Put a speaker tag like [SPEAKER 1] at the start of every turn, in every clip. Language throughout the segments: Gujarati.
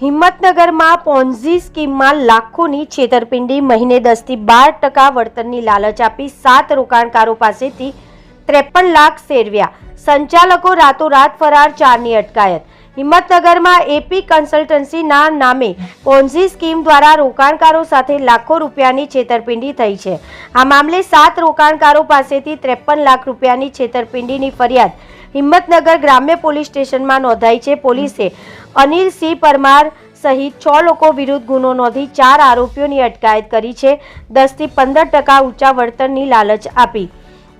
[SPEAKER 1] હિંમતનગરમાં પોન્ઝી સ્કીમમાં લાખોની છેતરપિંડી, મહિને દસથી બાર ટકા વળતરની લાલચ આપી સાત રોકાણકારો પાસેથી ત્રેપન લાખ સેરવ્યા સંચાલકો રાતોરાત ફરાર, ચારની અટકાયત. હિંમતનગરમાં એપી કન્સલ્ટન્સીના નામે પોન્ઝી સ્કીમ દ્વારા રોકાણકારો સાથે લાખો રૂપિયાની છેતરપિંડી થઈ છે. આ મામલે સાત રોકાણકારો પાસેથી ત્રેપન લાખ રૂપિયાની છેતરપિંડીની ફરિયાદ હિંમતનગર ગ્રામ્ય પોલીસ સ્ટેશનમાં નોંધાઈ છે. પોલીસે અનિલ સિંહ પરમાર સહિત છ લોકો વિરુદ્ધ ગુનો નોંધી ચાર આરોપીઓની અટકાયત કરી છે. દસથી પંદર ટકા ઊંચા વળતરની લાલચ આપી.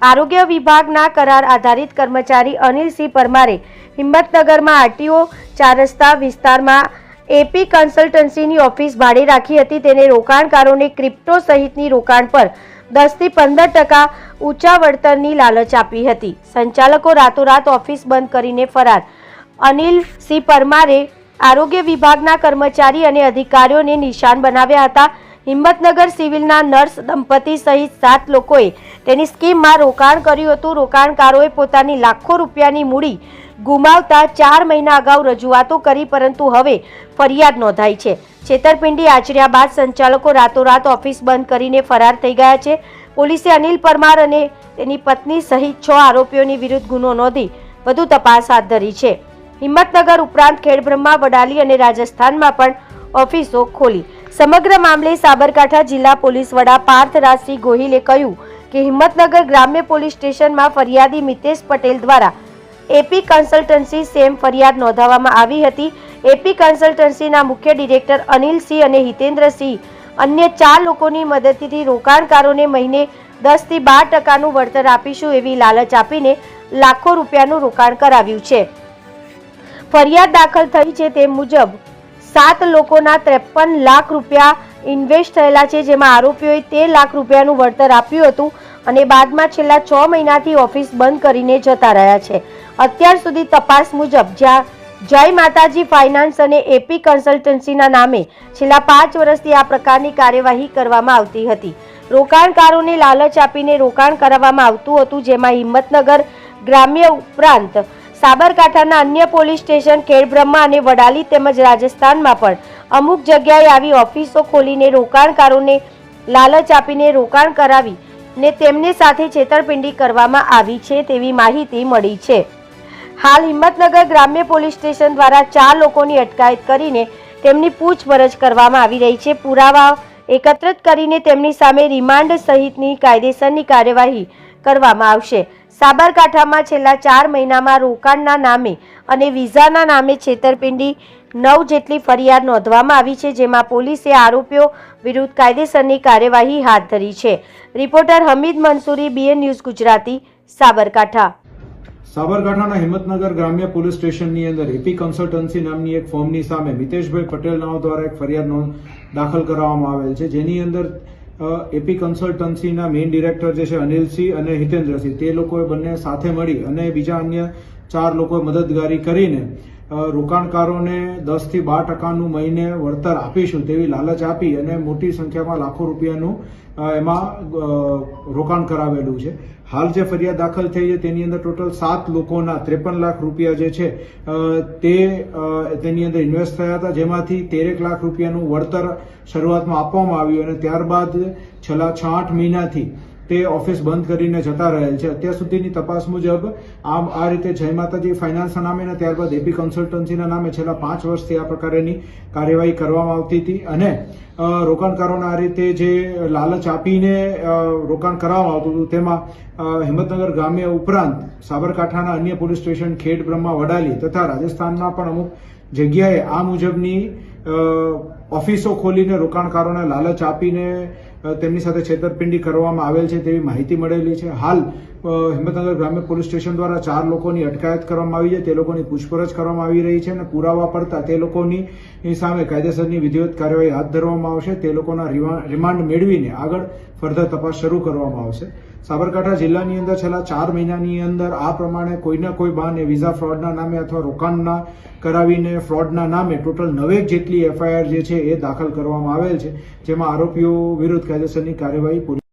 [SPEAKER 1] આરોગ્ય વિભાગના કરાર આધારિત કર્મચારી અનિલસિંહ પરમારે હિંમતનગરમાં આરટીઓ ચાર રસ્તા વિસ્તારમાં એપી કન્સલ્ટન્સીની ઓફિસ ભાડે રાખી હતી. તેને રોકાણકારોને ક્રિપ્ટો સહિતની રોકાણ પર દસથી પંદર ટકા ઊંચા વળતરની લાલચ આપી હતી. સંચાલકો રાતોરાત ઓફિસ બંધ કરીને ફરાર. અનિલ સિંહ પરમારે આરોગ્ય વિભાગના કર્મચારી અને અધિકારીઓને નિશાન બનાવ્યા હતા. હિંમતનગર સિવિલના નર્સ દંપતી સહિત સાત લોકોએ તેની સ્કીમમાં રોકાણ કર્યું હતું. રોકાણકારોએ પોતાની લાખો રૂપિયાની મૂડી ગુમાવતા ચાર મહિના અગાઉ રજૂઆતો કરી, પરંતુ હવે ફરિયાદ નોંધાઈ છે. છેતરપિંડી આચર્યા બાદ સંચાલકો રાતોરાત ઓફિસ બંધ કરીને ફરાર થઈ ગયા છે. પોલીસે અનિલ પરમાર અને તેની પત્ની સહિત છ આરોપીઓની વિરુદ્ધ ગુનો નોંધી વધુ તપાસ હાથ ધરી છે. હિંમતનગર ઉપરાંત ખેડબ્રહ્મા વડાલી અને રાજસ્થાનમાં પણ ઓફિસો ખોલી. સમગ્ર મામલે સાબરકાંઠા જિલ્લા પોલીસ વડા પાર્થ રાજસિંહ ગોહિલે કહ્યું કે હિંમતનગર ગ્રામ્ય પોલીસ સ્ટેશનમાં ફરિયાદી મિતેશ પટેલ દ્વારા એપી કન્સલ્ટન્સી સેમ ફરિયાદ નોંધાવવામાં આવી હતી. એપી કન્સલ્ટન્સીના મુખ્ય ડિરેક્ટર અનિલસિંહ અને હિતેન્દ્રસિંહ. અન્ય ચાર લોકોની મદદથી રોકાણકારોને મહિને દસથી બાર ટકાનું વળતર આપીશું એવી લાલચ આપીને લાખો રૂપિયાનું રોકાણ કરાવ્યું છે. ફરિયાદ દાખલ થઈ છે તે મુજબ સાત લોકોના ત્રેપન લાખ રૂપિયા ઇન્વેસ્ટ થયેલા છે, જેમાં આરોપીઓએ તેર લાખ રૂપિયાનું વળતર આપ્યું હતું અને બાદમાં છેલ્લા છ મહિનાથી ઓફિસ બંધ કરીને જતા રહ્યા છે. અત્યાર સુધી તપાસ મુજબ જ્યાં જય માતાજી ફાઇનાન્સ અને એપી કન્સલ્ટન્સીના નામે છેલ્લા પાંચ વર્ષથી આ પ્રકારની કાર્યવાહી કરવામાં આવતી હતી. રોકાણકારોને લાલચ આપીને રોકાણ કરાવવામાં આવતું હતું, જેમાં હિંમતનગર ગ્રામ્ય ઉપરાંત સાબરકાંઠાના અન્ય પોલીસ સ્ટેશન, ખેડબ્રહ્મા અને વડાલી તેમજ રાજસ્થાનમાં પણ અમુક જગ્યાએ આવી ઓફિસો ખોલીને રોકાણકારોને લાલચ આપીને રોકાણ કરાવી ને તેમને સાથે છેતરપિંડી કરવામાં આવી છે તેવી માહિતી મળી છે. હાલ હિંમતનગર ગ્રામ્ય પોલીસ સ્ટેશન દ્વારા ચાર લોકોની અટકાયત કરીને તેમની પૂછપરછ કરવામાં આવી રહી છે. પુરાવા એકત્રિત કરીને તેમની સામે રિમાન્ડ સહિતની કાયદેસરની કાર્યવાહી કરવામાં આવશે. સાબરકાંઠામાં છેલ્લા ચાર મહિનામાં રોકાણના નામે અને વિઝાના નામે છેતરપિંડી નવ જેટલી ફરિયાદ નોંધવામાં આવી છે, જેમાં પોલીસે આરોપીઓ વિરુદ્ધ કાયદેસરની કાર્યવાહી હાથ ધરી છે. Reporter Hamid Mansuri, BN news Gujarati, Sabarkantha.
[SPEAKER 2] સાબરકાંઠાના હિંમતનગર ગ્રામ્ય પોલીસ સ્ટેશનની અંદર એપી કન્સલ્ટન્સી નામની એક ફોર્મની સામે મિતેશભાઈ પટેલ નામ દ્વારા એક ફરિયાદ દાખલ કરવામાં આવેલ છે. જેની અંદર એપી કન્સલ્ટન્સીના મેઇન ડિરેક્ટર જે છે અનિલસિંહ અને હિતેન્દ્રસિંહ. તે લોકોએ બંને સાથે મળી અને બીજા અન્ય ચાર લોકોએ મદદગારી કરીને રોકાણકારોને દસથી બાર ટકાનું મહિને વળતર આપીશું તેવી લાલચ આપી અને મોટી સંખ્યામાં લાખો રૂપિયાનું એમાં રોકાણ કરાવેલું છે. હાલ જે ફરિયાદ દાખલ થઈ છે તેની અંદર ટોટલ સાત લોકોના ત્રેપન લાખ રૂપિયા જે છે તે તેની અંદર ઇન્વેસ્ટ થયા હતા. જેમાંથી તેરેક લાખ રૂપિયાનું વળતર શરૂઆતમાં આપવામાં આવ્યું અને ત્યારબાદ છેલ્લા છ આઠ મહિનાથી તે ઓફિસ બંધ કરીને જતા રહેલ છે. અત્યાર સુધીની તપાસ મુજબ, આમ આ રીતે જય માતાજી ફાઇનાન્સના નામે અને ત્યારબાદ એપી કન્સલ્ટન્સીના નામે છેલ્લા પાંચ વર્ષથી આ પ્રકારની કાર્યવાહી કરવામાં આવતી હતી અને રોકાણકારોને આ રીતે જે લાલચ આપીને રોકાણ કરાવવામાં આવતું હતું, તેમાં હિંમતનગર ગ્રામ્ય ઉપરાંત સાબરકાંઠાના અન્ય પોલીસ સ્ટેશન, ખેડ, બ્રહ્મા, વડાલી તથા રાજસ્થાનના પણ અમુક જગ્યાએ આ મુજબની ઓફિસો ખોલીને રોકાણકારોને લાલચ આપીને તેમની સાથે છેતરપિંડી કરવામાં આવેલ છે તેવી માહિતી મળેલી છે. હાલ હિંમતનગર ગ્રામ્ય પોલીસ સ્ટેશન દ્વારા ચાર લોકોની અટકાયત કરવામાં આવી છે. તે લોકોની પૂછપરછ કરવામાં આવી રહી છે અને પુરાવા પડતા તે લોકોની સામે કાયદેસરની વિધિવત કાર્યવાહી હાથ ધરવામાં આવશે. તે લોકોના રિમાન્ડ મેળવીને આગળ ફર્ધર તપાસ શરૂ કરવામાં આવશે. સાબરકાંઠા જિલ્લાની અંદર છેલ્લા ચાર મહિનાની અંદર આ પ્રમાણે કોઈના કોઈ બહાને વિઝા ફ્રોડના નામે અથવા રોકાણના કરાવીને ફ્રોડના નામે ટોટલ નવેક જેટલી એફઆઈઆર જે છે એ દાખલ કરવામાં આવેલ છે, જેમાં આરોપીઓ વિરુદ્ધ કાયદેસરની કાર્યવાહી પૂરી